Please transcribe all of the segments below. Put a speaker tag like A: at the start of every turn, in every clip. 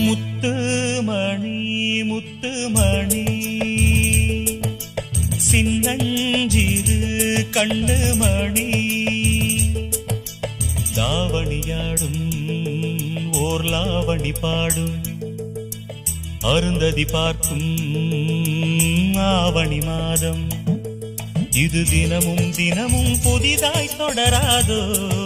A: முத்துமணி முத்துமணி. சின்னஞ்சிறு கண்டுமணி தாவணியாடும் ஓர் லாவணி பாடும். அருந்ததி பார்க்கும் ஆவணி மாதம். இது தினமும் தினமும் புதிதாய் தொடராதோ?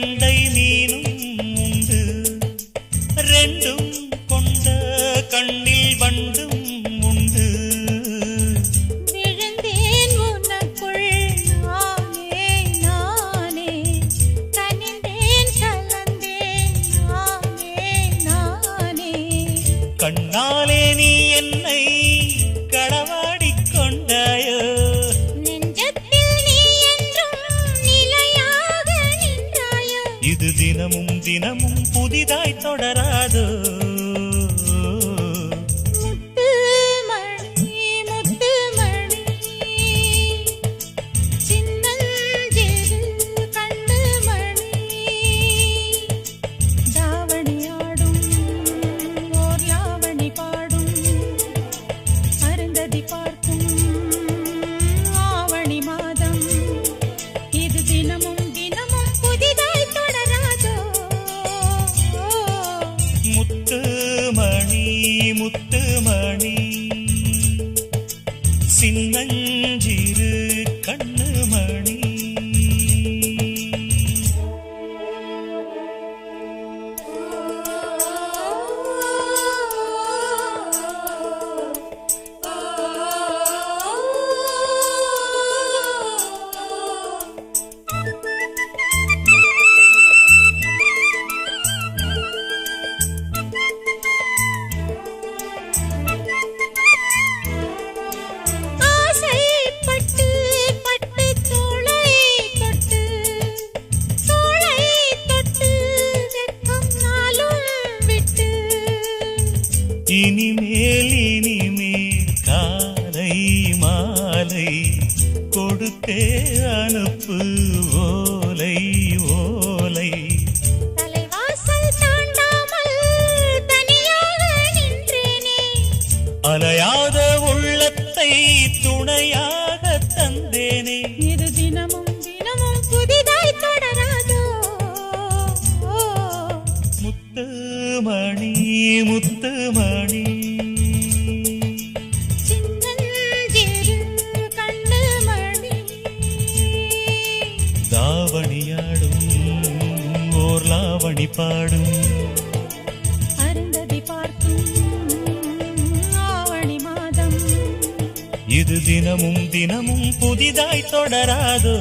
A: கெண்டை மீனும் உண்டு. ரெண்டும் கொண்ட கண்ணில் வண்டும் உண்டு.
B: விழுந்தேன் உனக்குள் நானே நானே. கனிந்தேன் கலந்தேன் நானே நானே.
A: கண்ணாலே தினமும் தினமும் புதிதாய் தொடராதோ?
B: பார்க்கும்
A: அனுப்பு ஓலை ஓலை. அலையாத உள்ளத்தை துணையாக தந்தேனே.
B: இது தினமும் தினமும் புதிதாய் தொடராதோ?
A: முத்து
B: மணி
A: தாவணியாடும் ஓர் லாவணி பாடும்.
B: அருந்ததி பார்க்கும் ஆவணி மாதம்.
A: இது தினமும் தினமும் புதிதாய் தொடராதோ?